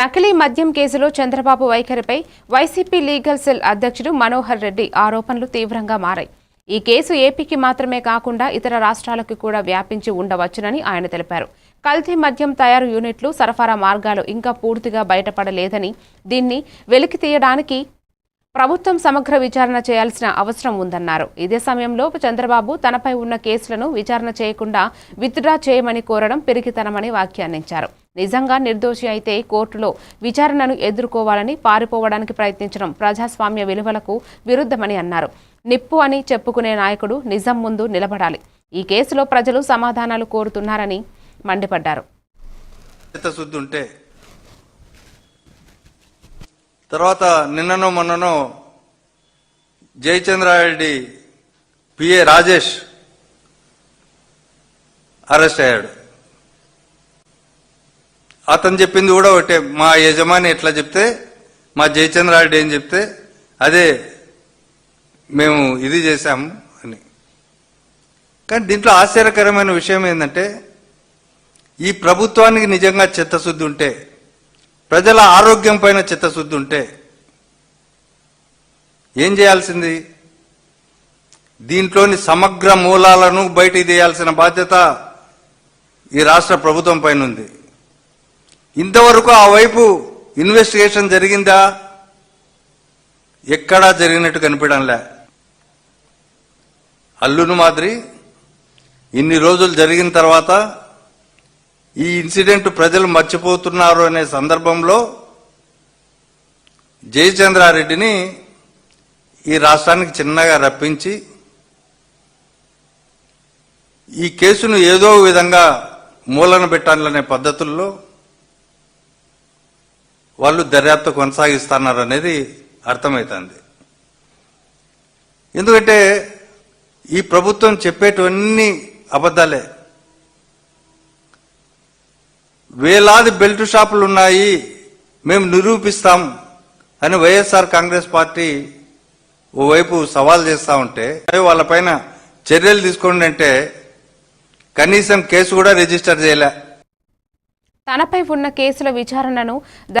నకిలీ మద్యం కేసులో చంద్రబాబు వైఖరిపై వైసీపీ లీగల్ సెల్ అధ్యక్షుడు మనోహర్ రెడ్డి ఆరోపణలు తీవ్రంగా మారాయి. ఈ కేసు ఏపీకి మాత్రమే కాకుండా ఇతర రాష్ట్రాలకు కూడా వ్యాపించి ఉండవచ్చునని ఆయన తెలిపారు. కల్తీ మద్యం తయారు యూనిట్లు సరఫరా మార్గాలు ఇంకా పూర్తిగా బయటపడలేదని దీన్ని వెలికి తీయడానికి ప్రభుత్వం సమగ్ర విచారణ చేయాల్సిన అవసరం ఉందన్నారు. ఇదే సమయంలో చంద్రబాబు తనపై ఉన్న కేసులను విచారణ చేయకుండా విత్డ్రా చేయమని కోరడం పెరిగితనమని వ్యాఖ్యానించారు. నిజంగా నిర్దోషి అయితే కోర్టులో విచారణను ఎదుర్కోవాలని పారిపోవడానికి ప్రయత్నించడం ప్రజాస్వామ్య విలువలకు విరుద్ధమని అన్నారు. నిప్పు అని చెప్పుకునే నాయకుడు నిజం ముందు నిలబడాలి. ఈ కేసులో ప్రజలు సమాధానాలు కోరుతున్నారని మండిపడ్డారు. ఉంటే తర్వాత నిన్ననో మొన్ననో జయచంద్రారెడ్డి పిఏ రాజేష్ అరెస్ట్ అయ్యాడు. అతను చెప్పింది కూడా ఒకటే మా యజమాని ఎట్లా చెప్తే మా జయచంద్రారెడ్డి ఏం చెప్తే అదే మేము ఇది చేశాము అని. కానీ దీంట్లో ఆశ్చర్యకరమైన విషయం ఏంటంటే ఈ ప్రభుత్వానికి నిజంగా చిత్తశుద్ధి ఉంటే ప్రజల ఆరోగ్యం పైన చిత్తశుద్ధి ఉంటే ఏం చేయాల్సింది? దీంట్లోని సమగ్ర మూలాలను బయటికి తీయాల్సిన బాధ్యత ఈ రాష్ట్ర ప్రభుత్వం పైన ఉంది ఇంతవరకు ఆ వైపు ఇన్వెస్టిగేషన్ జరిగిందా? ఎక్కడా జరిగినట్టు కనిపించడంలే. అల్లును మాదిరి ఇన్ని రోజులు జరిగిన తర్వాత ఈ ఇన్సిడెంట్ ప్రజలు మర్చిపోతున్నారు అనే సందర్భంలో జయచంద్రారెడ్డిని ఈ రాష్ట్రానికి చిన్నగా రప్పించి ఈ కేసును ఏదో విధంగా మూలన పెట్టాలనే పద్ధతుల్లో వాళ్ళు దర్యాప్తు కొనసాగిస్తున్నారు అనేది అర్థమవుతుంది ఎందుకంటే ఈ ప్రభుత్వం చెప్పేటివన్నీ అబద్ధాలే. వేలాది బెల్ట్ షాపులు ఉన్నాయి మేము నిరూపిస్తాం అని వైఎస్ఆర్ కాంగ్రెస్ పార్టీ ఓవైపు సవాల్ చేస్తా ఉంటే వాళ్ళపైన చర్యలు తీసుకోండి అంటే కనీసం కేసు కూడా రిజిస్టర్ చేయలే. తనపై ఉన్న కేసుల విచారణను